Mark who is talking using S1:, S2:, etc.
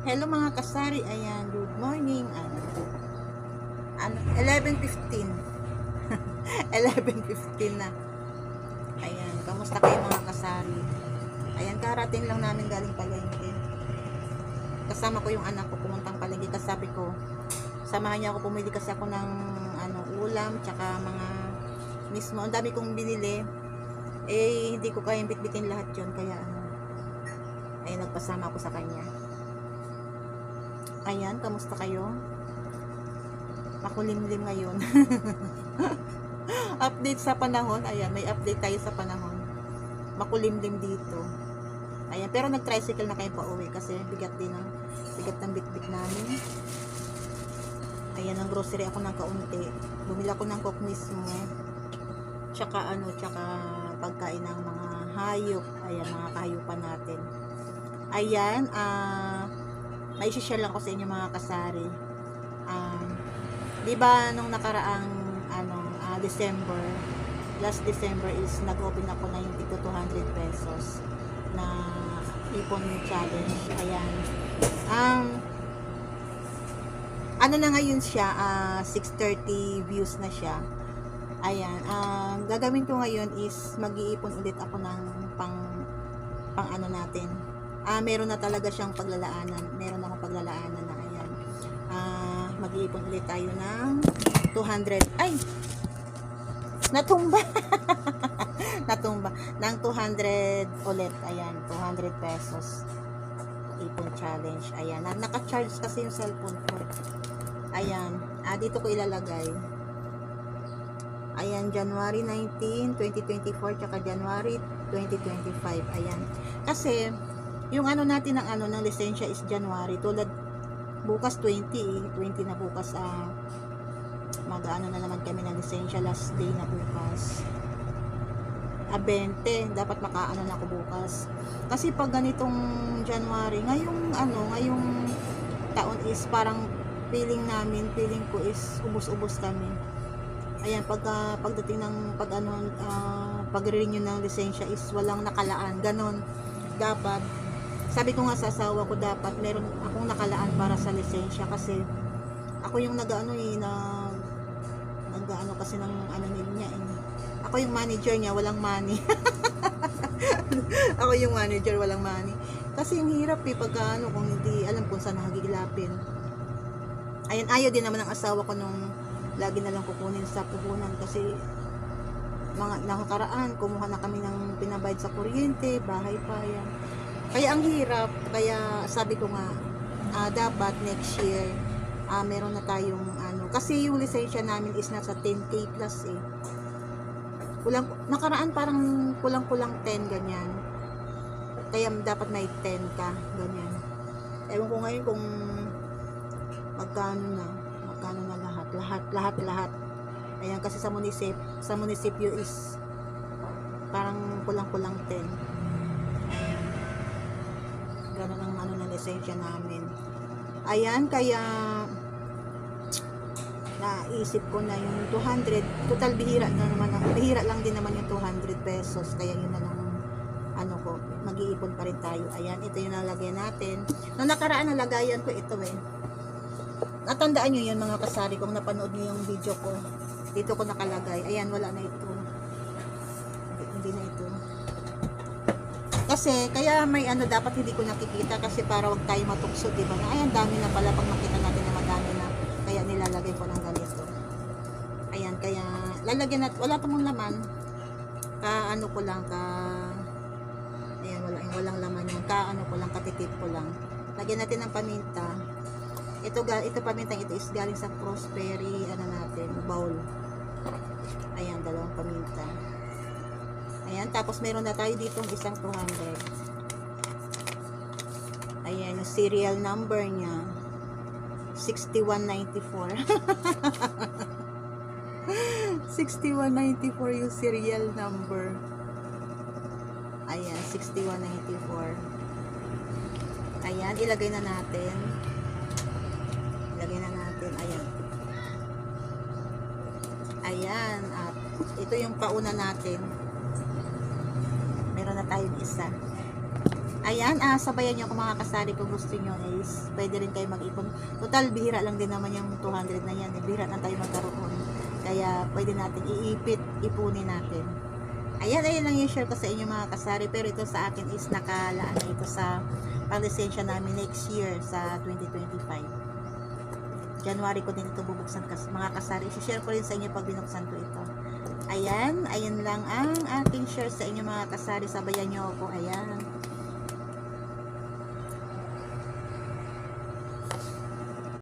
S1: Hello mga kasari, ayan, good morning. Ano, ano 11.15. 11.15 na. Ayan, kamusta kayo mga kasari? Ayan, karating lang namin galing palengke. Kasama ko yung anak ko pumuntang palengke kasi sabi ko, samahan niya ako pumili kasi ako ng ano, ulam, tsaka mga mismo, ang dami kong binili. Eh, hindi ko kayang bitbitin lahat yun, kaya ano, ay nagpasama ako sa kanya. Ayan, kamusta kayo? Makulimlim ngayon. update sa panahon. Ayan, may update tayo sa panahon. Makulimlim dito. Ayan, pero nag-tricycle na kayo pa uwi kasi bigat din ang bigat ng bitbit namin. Ayan, ang grocery ako ng kaunti. Bumili ako ng coke mismo. Tsaka ano, tsaka pagkain ng mga hayop. Ayan, mga kahayupan natin. Ayan, ah, may share lang ko sa inyo mga kasari. Um, 'di ba nung nakaraang ano, ah, December, last December is nag-open ako na yung tito 200 pesos na ipon challenge. Ayan. Um, ano na ngayon siya, ah, 630 views na siya. Ayan, ang gagawin ko ngayon is mag-iipon ulit ako ng pang pang ano natin, ah, meron na talaga siyang paglalaanan. Meron akong paglalaanan na ayan. Ah, mag-iipon ulit tayo ng 200. Ay! Natumba! Natumba. Ng 200 ulit. Ayan, 200 pesos. Ipon challenge. Ayan. Na- Naka-charge kasi yung cellphone ko. Ayan. Ah, dito ko ilalagay. Ayan, January 19, 2024, tsaka January 2025. Ayan. Kasi, yung ano natin ng ano ng lisensya is January. Tulad bukas 20 eh. 20 na bukas ah mag-ano na naman kami ng lisensya. Last day na bukas. Ah 20 dapat makaano na ako bukas. Kasi pag ganitong January ngayong ano ngayong taon is parang feeling namin feeling ko is ubos-ubos kami. Ayan pagka pagdating ng pag ano ah, pag-renew ng lisensya is walang nakalaan. Ganon. Dapat sabi ko nga sa asawa ko dapat meron akong nakalaan para sa lisensya kasi ako yung nag-ano eh nag nag-ano kasi ng ano niya eh. Ako yung manager niya, walang money. ako yung manager, walang money. Kasi yung hirap eh pagka ano kung hindi alam kung saan nakagigilapin. Ayan, ayaw din naman ng asawa ko nung lagi na lang kukunin sa puhunan kasi mga nakakaraan, kumuha na kami ng pinabayad sa kuryente, bahay pa yan. Kaya ang hirap, kaya sabi ko nga, ah, dapat next year, ah, meron na tayong ano, kasi yung lisensya namin is nasa 10k plus eh. Kulang, nakaraan parang kulang-kulang 10 ganyan. Kaya dapat may 10 ka, ganyan. Ewan ko ngayon kung magkano na, magkano na lahat, lahat, lahat, lahat. Ayan, kasi sa munisip, sa munisipyo is parang kulang-kulang 10 ganun ang ano ng lisensya namin. Ayan, kaya naisip ko na yung 200, total bihira na naman, bihira lang din naman yung 200 pesos, kaya yun na lang ano ko, mag-iipon pa rin tayo. Ayan, ito yung nalagyan natin. Nung nakaraan nalagayan ko ito eh. Natandaan nyo yun mga kasari kung napanood nyo yung video ko. Dito ko nakalagay. Ayan, wala na ito. Hindi na ito. Kasi, kaya may ano, dapat hindi ko nakikita kasi para wag tayo matukso, di ba? Na, ay, ang dami na pala pag makita natin na madami na. Kaya nilalagay ko ng ganito. Ayan, kaya lalagyan natin, wala pang laman. Ka, ano ko lang, ka, ayan, wala, yung walang laman yan. Ka, ano ko lang, katitip ko lang. Lagyan natin ng paminta. Ito, ito paminta, ito is galing sa Prosperry, ano natin, bowl. Ayan, dalawang paminta. Ayan, tapos meron na tayo ditong isang 200. Ayan, yung serial number niya. 6194. 6194 yung serial number. Ayan, 6194. Ayan, ilagay na natin. Ilagay na natin. Ayan. Ayan, at ito yung pauna natin tayong isa Ayan, ah, sabayan nyo kung mga kasari kung gusto nyo is pwede rin kayo mag-ipon. Total, bihira lang din naman yung 200 na yan. Eh. Bihira na tayo magkaroon. Kaya pwede natin iipit, ipunin natin. Ayan, ayan lang yung share ko sa inyo mga kasari. Pero ito sa akin is nakalaan na ito sa palisensya namin next year sa 2025. January ko din ito bubuksan kas mga kasari. I-share ko rin sa inyo pag binuksan ko ito. Ayan, ayan lang ang aking share sa inyo mga kasari. Sabayan nyo ako. Ayan.